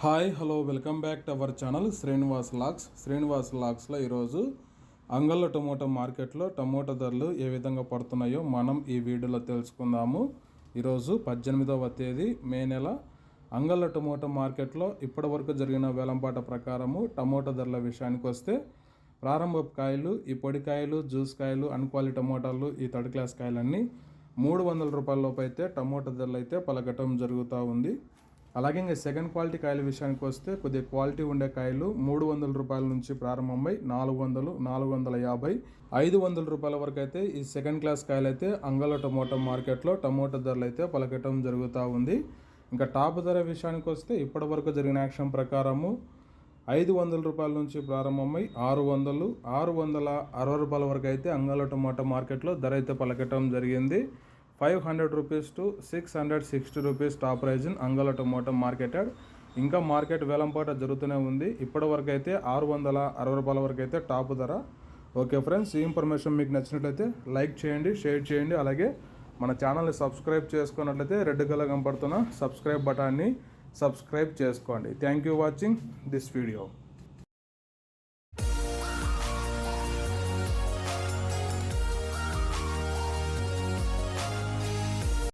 Hi hello welcome back to our channel Srinivas lakhs Srinivas లాక్స్లో ఈరోజు అంగళ్ళ tomato మార్కెట్లో టమోటా ధరలు ఏ విధంగా పడుతున్నాయో మనం ఈ వీడియోలో తెలుసుకుందాము. ఈరోజు పద్దెనిమిదవ తేదీ మే నెల. అంగళ్ళ టమోటా మార్కెట్లో ఇప్పటి వరకు జరిగిన వేలంపాట ప్రకారము టమోటా ధరల విషయానికి వస్తే ప్రారంభ కాయలు ఈ పొడి కాయలు జ్యూస్ కాయలు అన్క్వాలి టమోటాలు ఈ థర్డ్ క్లాస్ కాయలన్నీ మూడు వందల రూపాయల లోపు అయితే టమోటా ధరలు అయితే పలకటం జరుగుతూ ఉంది. అలాగే ఇంకా సెకండ్ క్వాలిటీ కాయల విషయానికి వస్తే కొద్దిగా క్వాలిటీ ఉండే కాయలు మూడు వందల రూపాయల నుంచి ప్రారంభమై నాలుగు వందలు నాలుగు వందల యాభై ఐదు వందల రూపాయల వరకు అయితే ఈ సెకండ్ క్లాస్ కాయలు అయితే అంగళ టమోటా మార్కెట్లో టమోటా ధరలు అయితే పలకటం జరుగుతూ ఉంది. ఇంకా టాప్ ధర విషయానికి వస్తే ఇప్పటి వరకు జరిగిన యాక్షన్ ప్రకారము ఐదు వందల రూపాయల నుంచి ప్రారంభమై ఆరు వందలు ఆరు వందల అరవై రూపాయల వరకు అయితే అంగళ టమాటా మార్కెట్లో ధర అయితే పలకటం జరిగింది. Five hundred rupees to six hundred sixty rupees top price in అంగళ tomato marketed. ఇంకా మార్కెట్ వేలంపాట జరుగుతూనే ఉంది. ఇప్పటి వరకు అయితే ఆరు వందల అరవై రూపాయల వరకు అయితే టాప్ ధర. ఓకే ఫ్రెండ్స్ ఈ ఇన్ఫర్మేషన్ మీకు నచ్చినట్లయితే లైక్ చేయండి షేర్ చేయండి. అలాగే మన ఛానల్ని సబ్స్క్రైబ్ చేసుకున్నట్లయితే రెడ్ కలర్ కనపడుతున్న సబ్స్క్రైబ్ బటాన్ని సబ్స్క్రైబ్ చేసుకోండి. Thank you watching this video.